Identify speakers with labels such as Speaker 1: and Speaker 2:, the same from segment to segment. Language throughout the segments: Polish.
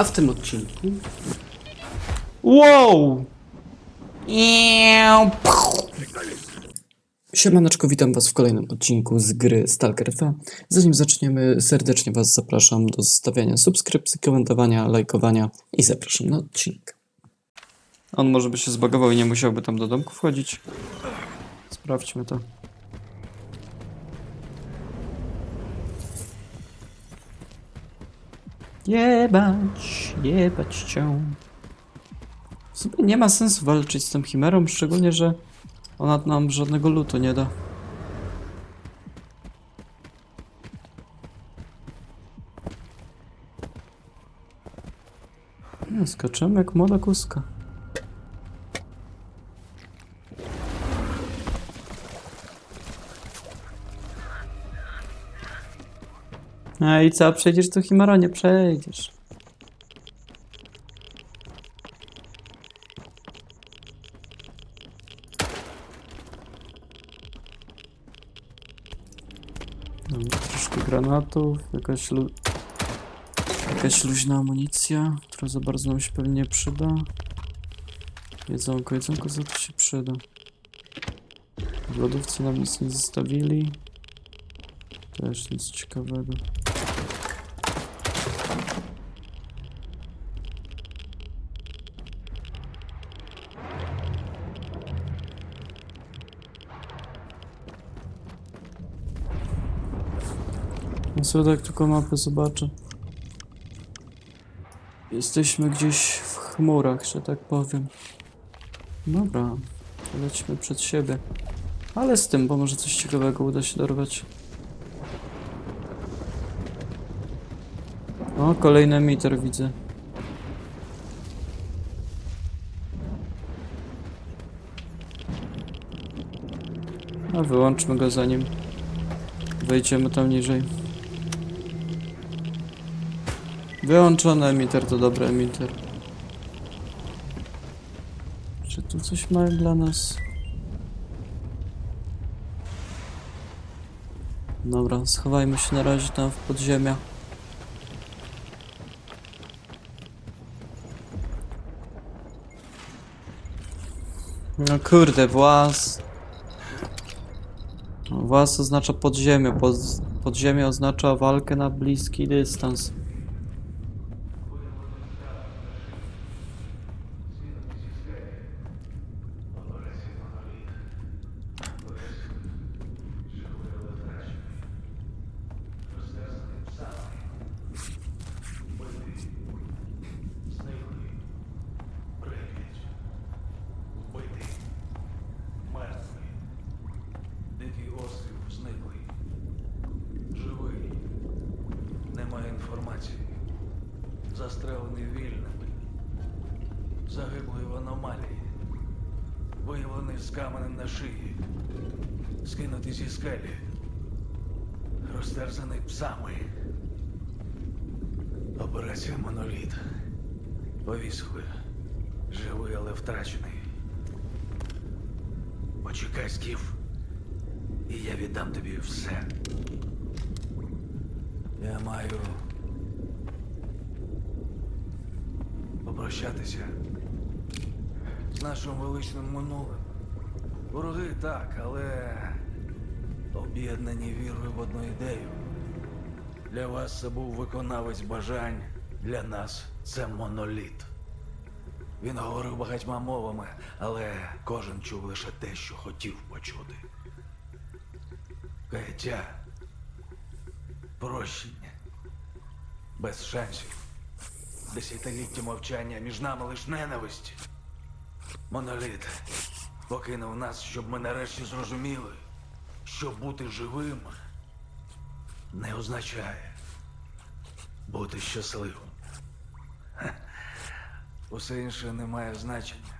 Speaker 1: A w tym odcinku
Speaker 2: Wow!
Speaker 1: Siemaneczko, witam was w kolejnym odcinku z gry Stalker 2. Zanim zaczniemy, serdecznie was zapraszam do zostawiania subskrypcji, komentowania, lajkowania i zapraszam na odcinek.
Speaker 2: On może by się zbagował i nie musiałby tam do domku wchodzić. Sprawdźmy to. Jebać, jebać cię. W sumie nie ma sensu walczyć z tą chimerą, szczególnie, że ona nam żadnego lutu nie da. No, skaczemy jak młoda kuska. A i co, przejdziesz tu Himaro? Nie przejdziesz. Troszkę granatów, jakaś lu... Jakaś luźna amunicja, która za bardzo nam się pewnie nie przyda. Jedzonko, jedzonko za to się przyda. W lodówce nam nic nie zostawili. Też nic ciekawego. Co tak tylko mapę zobaczę. Jesteśmy gdzieś w chmurach, że tak powiem. Dobra, lećmy przed siebie. Ale z tym, bo może coś ciekawego uda się dorwać. O, kolejny emitter widzę. A wyłączmy go zanim wejdziemy tam niżej. Wyłączony emitter to dobry emitter. Czy tu coś mają dla nas? Dobra, schowajmy się na razie tam w podziemiach. No kurde, włas. Włas oznacza podziemie, pod, podziemie oznacza walkę na bliski dystans.
Speaker 3: Каменем на шиї, скинутий зі скелі, розтерзаний псами. Операція Моноліт. Повісили. Живий, але втрачений. Почекай, Скіф, і я віддам тобі все. Я маю попрощатися з нашим величним минулим. Вороги так, але об'єднані вірою в одну ідею. Для вас це був виконавець бажань, для нас це моноліт. Він говорив багатьма мовами, але кожен чув лише те, що хотів почути. Каяття, прощення, без шансів. Десятиліття мовчання між нами лиш ненависть. Моноліт покинув нас, щоб ми нарешті зрозуміли, що бути живим не означає бути щасливим. Усе інше не має значення.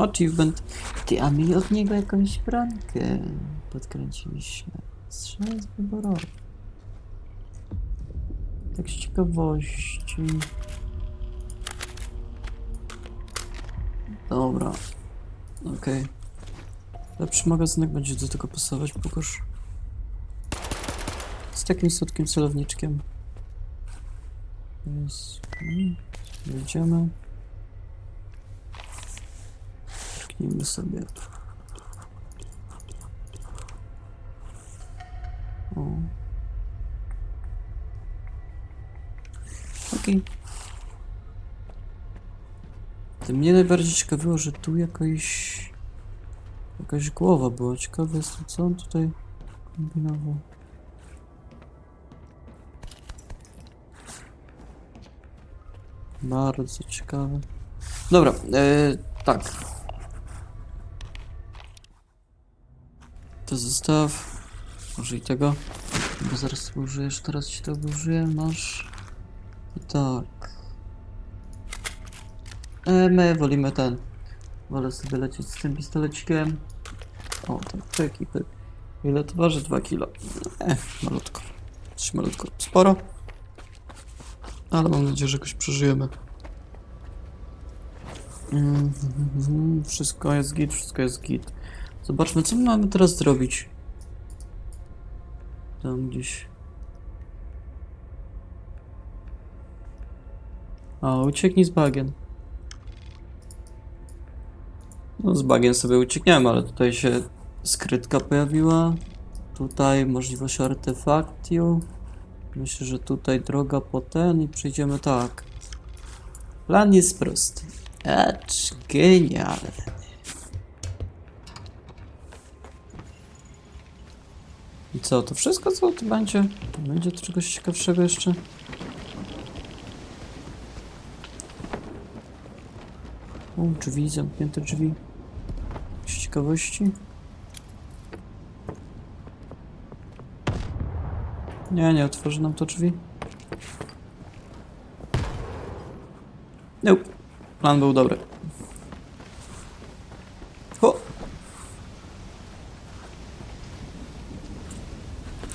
Speaker 2: O, achievement. Ty, a my od niego jakąś bramkę podkręciliśmy. Strzelec wyborowy. Tak z ciekawości. Dobra. Okej. Lepszy magazynek będzie do tego pasować, pokaż. Z takim słodkim celowniczkiem. Jest. mm, Wejdziemy. Kliknijmy sobie. O. Okej. To mnie najbardziej ciekawiło, że tu jakaś... Jakaś głowa była. Ciekawe jest co on tutaj kombinował. Bardzo ciekawe. Dobra, e, tak. To zostaw. Użyj tego. Bo zaraz użyjesz, teraz ci to użyję. Masz. I tak. E, my wolimy ten. Wolę sobie lecieć z tym pistolecikiem. O, tak, pyk i pyk. Ile to waży? 2 kilo. E, malutko. Coś malutko. Sporo. Ale mam nadzieję, że jakoś przeżyjemy. Mhm, Wszystko jest git, wszystko jest git. Zobaczmy, co mamy teraz zrobić. Tam gdzieś. A, ucieknij z bagien. No, z bagien sobie uciekniemy, ale tutaj się skrytka pojawiła. Tutaj możliwość artefaktu. Myślę, że tutaj droga po ten i przejdziemy tak. Plan jest prosty. Acz genialny. I co, to wszystko co to będzie? Będzie to czegoś ciekawszego jeszcze? O, drzwi, zamknięte drzwi. Z ciekawości? Nie, nie otworzy nam to drzwi. Nope. Plan był dobry. Ho!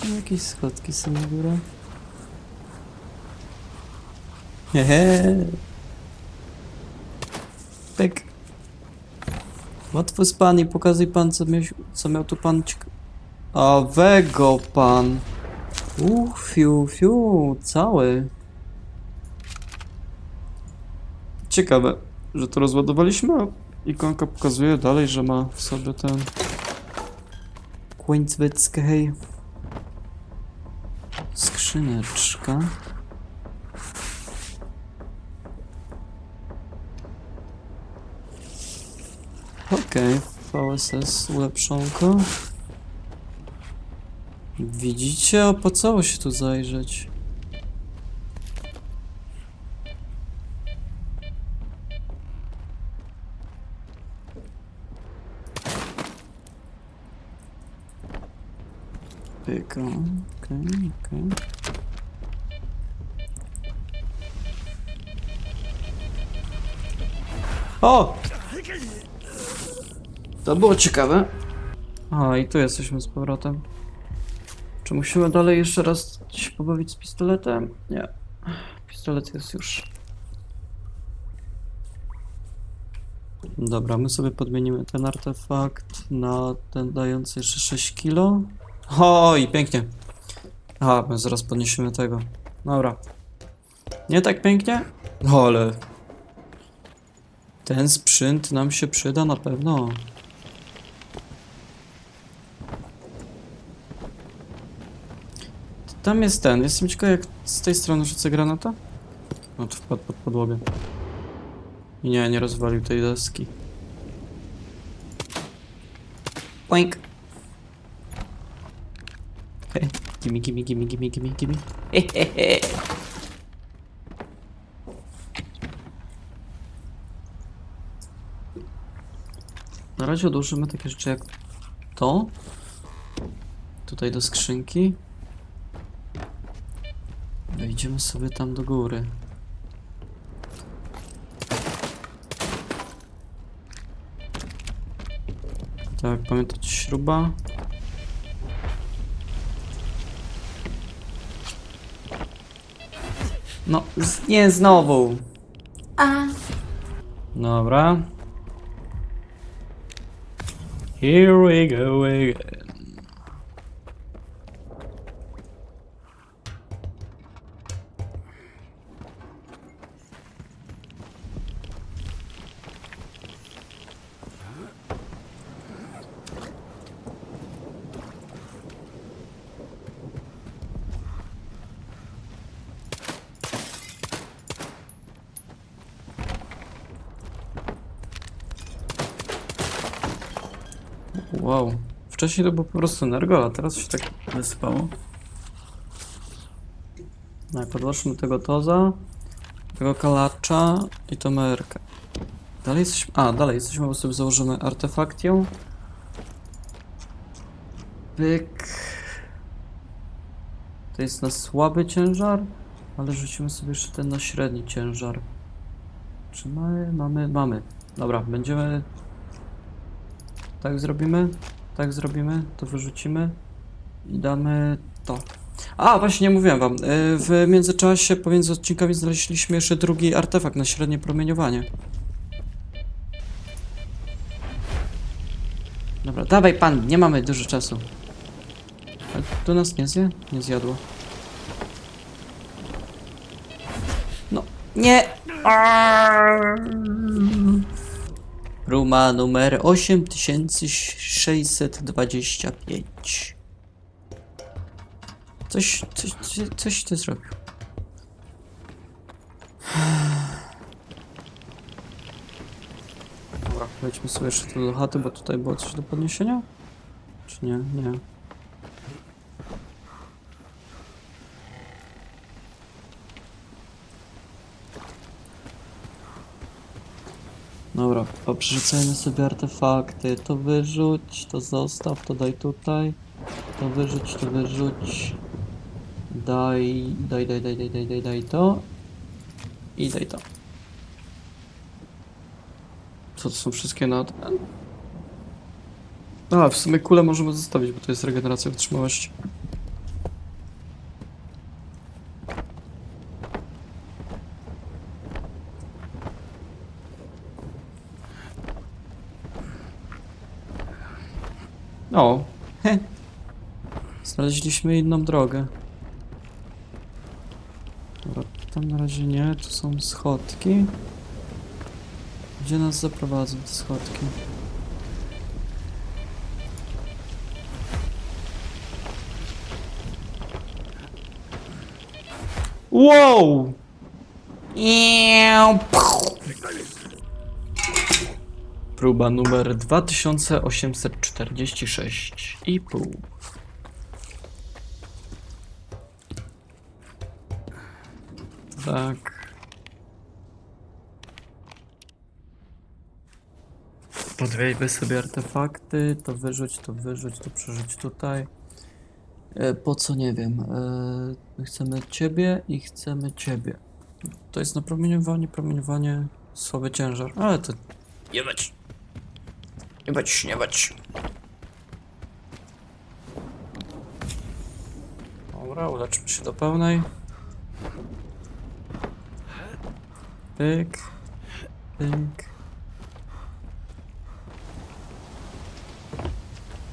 Speaker 2: Tam Jakieś schodki są na górę. Hehe. Pyk. Łatwo z pan i pokazuj pan, co miał, co miał tu pan cieka- A wego pan. Uff, fiu, fiu, cały. Ciekawe, że to rozładowaliśmy, a ikonka pokazuje dalej, że ma w sobie ten... Queenswickę, hej. Skrzyneczka. Okej, VSS ulepszonko. Widzicie? Opłacało się tu zajrzeć. Pyka, okej, okej. O! To było ciekawe. A, i tu jesteśmy z powrotem. Czy musimy dalej jeszcze raz się pobawić z pistoletem? Nie. Pistolet jest już. Dobra, my sobie podmienimy ten artefakt na ten dający jeszcze 6 kilo. O, i pięknie. Aha, my zaraz podniesiemy tego. Dobra. Nie tak pięknie? O, ale... Ten sprzęt nam się przyda na pewno. Tam jest ten. Jestem ciekaw, jak z tej strony rzucę granata. No to wpadł pod podłogę. I nie, nie rozwalił tej deski. Poink. Hej, gimme, gimme, gimme, gimme, gimme, gimme. Na razie odłożymy takie rzeczy jak to. Tutaj do skrzynki. Wejdziemy sobie tam do góry. Tak, pamiętać śruba. No, z, nie znowu.
Speaker 4: A,
Speaker 2: Dobra. Here we go again. Wcześniej to był po prostu energo, a teraz się tak wysypało. No, podłączmy tego toza, tego kalacza i tą merkę. Dalej jesteśmy... A, dalej jesteśmy, bo sobie założymy artefaktią. Pyk. To jest na słaby ciężar, ale rzucimy sobie jeszcze ten na średni ciężar. Czy mamy? Mamy, mamy. Dobra, będziemy tak zrobimy, tak zrobimy, to wyrzucimy i damy to. A, właśnie nie mówiłem wam. y, W międzyczasie pomiędzy odcinkami znaleźliśmy jeszcze drugi artefakt na średnie promieniowanie. Dobra, dawaj pan, nie mamy dużo czasu. A tu nas nie zje? Nie zjadło. No, nie! Ruma numer 8625. Coś, coś, coś, ty zrobił. Dobra, wejdźmy sobie jeszcze tu do chaty, bo tutaj było coś do podniesienia? Czy nie? Nie. Dobra, poprzerzucajmy sobie artefakty. To wyrzuć, to zostaw, to daj tutaj. To wyrzuć, to wyrzuć. Daj, daj, daj, daj, daj, daj, daj, daj to. I daj to. Co to są wszystkie na... A, w sumie kulę możemy zostawić, bo to jest regeneracja wytrzymałości. O, he. Znaleźliśmy inną drogę. Dobra, tam na razie nie, tu są schodki. Gdzie nas zaprowadzą te schodki? Wow! Próba numer 2846 i pół. Tak. Podwieźmy sobie artefakty, to wyrzuć, to wyrzuć, to przerzuć tutaj. E, po co nie wiem. E, my chcemy ciebie i chcemy ciebie. To jest napromieniowanie, promieniowanie, słaby ciężar, ale to nie bać. Nie bać, nie bać. Dobra, uleczmy się do pełnej. Pyk. Pyk.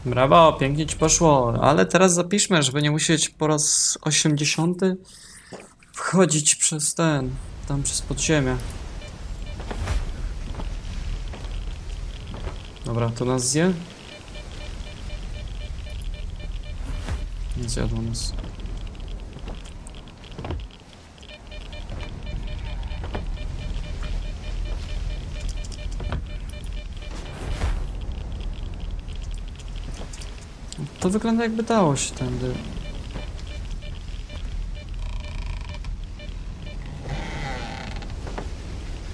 Speaker 2: Brawo, pięknie ci poszło, ale teraz zapiszmy, żeby nie musieć po raz 80 wchodzić przez ten, tam przez podziemie. Dobra, to nas zje? Zjadło nas. To wygląda jakby dało się tędy.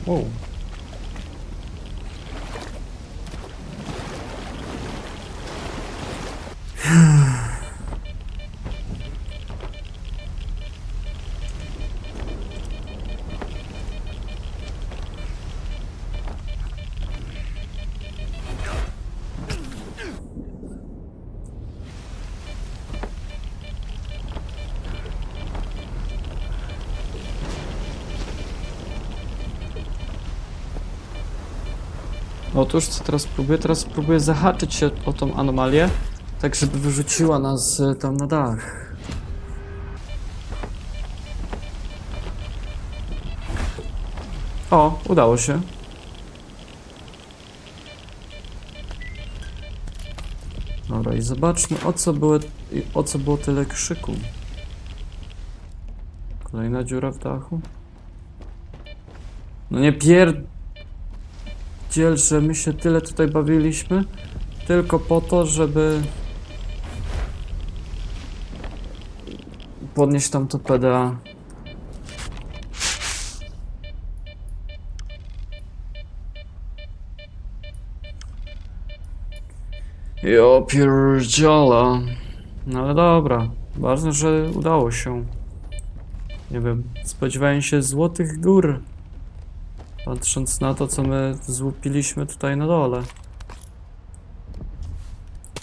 Speaker 2: Wow. Otóż co teraz próbuję? Teraz próbuję zahaczyć się o tą anomalię, tak żeby wyrzuciła nas e, tam na dach. O, udało się. Dobra, i zobaczmy o co było, i o co było tyle krzyku. Kolejna dziura w dachu. No nie pier... Dziel, że my się tyle tutaj bawiliśmy, tylko po to, żeby podnieść tam to PDA. Jo pierdziela. No ale dobra. Ważne, że udało się. Nie wiem, spodziewałem się złotych gór. Patrząc na to, co my złupiliśmy tutaj na dole.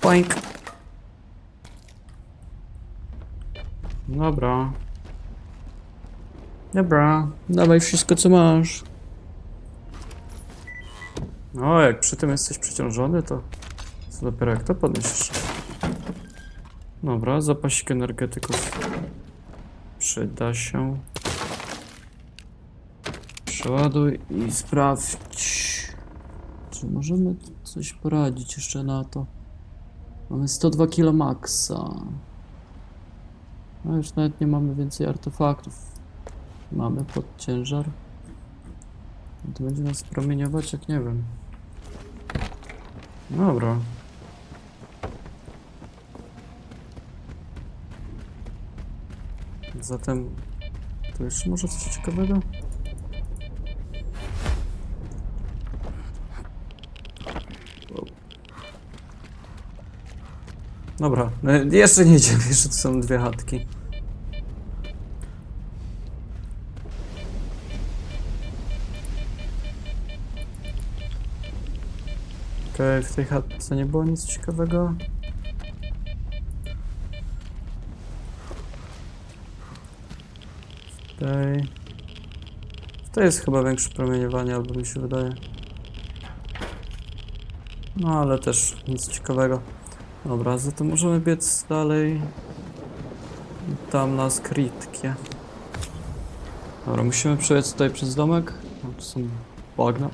Speaker 2: Poink. Dobra. Dobra, dawaj wszystko co masz. No, jak przy tym jesteś przeciążony, to co dopiero jak to podniesiesz. Dobra, zapasik energetyków przyda się. Przeładuj i sprawdź. Czy możemy coś poradzić jeszcze na to? Mamy 102 kilo maxa. No już nawet nie mamy więcej artefaktów. Mamy pod ciężar. To będzie nas promieniować jak nie wiem. Dobra. Zatem to jeszcze może coś ciekawego? Dobra, no, jeszcze nie idziemy, jeszcze tu są dwie chatki. Okej, w tej chatce nie było nic ciekawego. W tej... Tej jest chyba większe promieniowanie, albo mi się wydaje. No, ale też nic ciekawego. Dobra, zatem możemy biec dalej. Tam na skrytkie. Dobra, musimy przebiec tutaj przez domek. No, tu są bagna.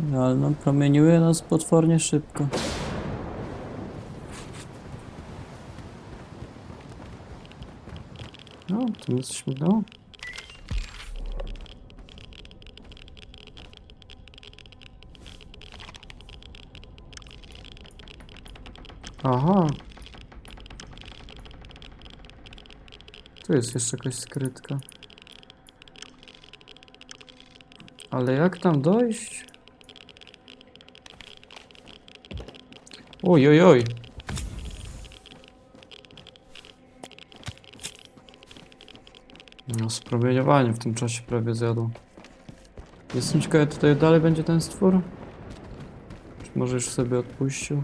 Speaker 2: No, ale no, promieniuje nas potwornie szybko. No, tu nic śmignęło. Aha. Tu jest jeszcze jakaś skrytka. Ale jak tam dojść? Oj, oj, oj. No, spromieniowanie w tym czasie prawie zjadł. Jestem ciekawy, tutaj dalej będzie ten stwór? Czy może już sobie odpuścił?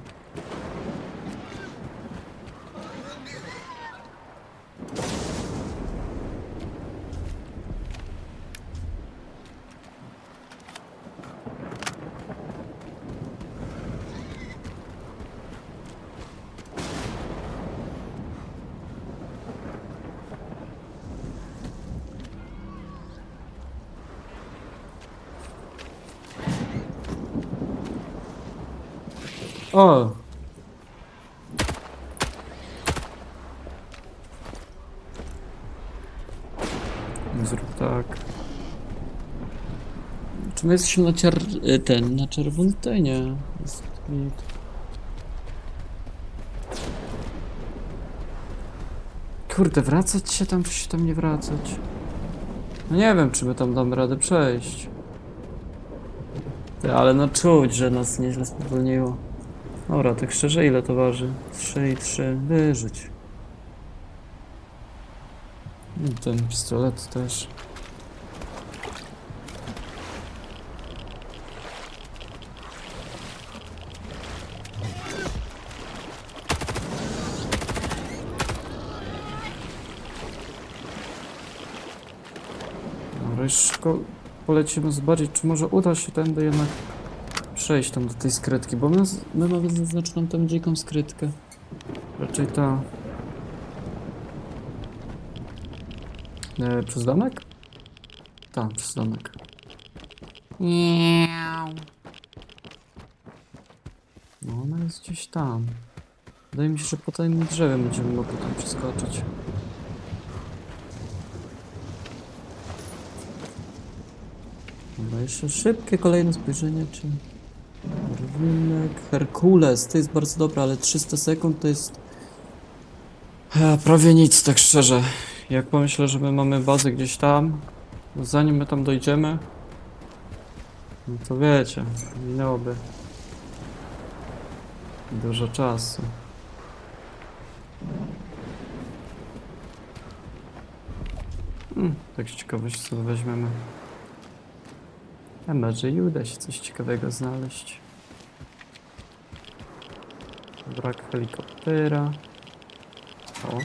Speaker 2: O! Zrób tak. Czy my jesteśmy na cier... y, ten, na czerwontenie? Jest. Kurde, wracać się tam, czy się tam nie wracać? No nie wiem, czy my tam damy radę przejść. Ty, ale no czuć, że nas nieźle spowolniło. Dobra, tak szczerze ile to waży? 3 i 3, wyżyć. No, ten pistolet też. Dobra, polecimy zobaczyć, czy może uda się tędy jednak przejść tam do tej skrytki, bo my, my mamy zaznaczoną tam dziką skrytkę. Raczej ta... E, przez domek? Tak, przez domek. No ona jest gdzieś tam. Wydaje mi się, że po tym drzewem będziemy mogli tam przeskoczyć. Dobra, jeszcze szybkie kolejne spojrzenie, czy... Rwinek, Herkules, to jest bardzo dobre, ale 300 sekund to jest... Prawie nic, tak szczerze. Jak pomyślę, że my mamy bazę gdzieś tam, no zanim my tam dojdziemy, no to wiecie, minęłoby dużo czasu. Hmm, tak z ciekawości sobie weźmiemy. A może i uda się coś ciekawego znaleźć. Brak helikoptera. O.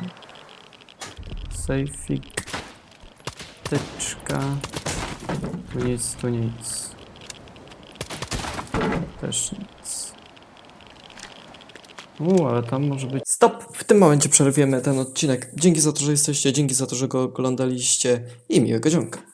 Speaker 2: Sejfik. Teczka. Tu nic, tu nic. Też nic. U, ale tam może być. Stop! W tym momencie przerwiemy ten odcinek. Dzięki za to, że jesteście, dzięki za to, że go oglądaliście i miłego dzionka.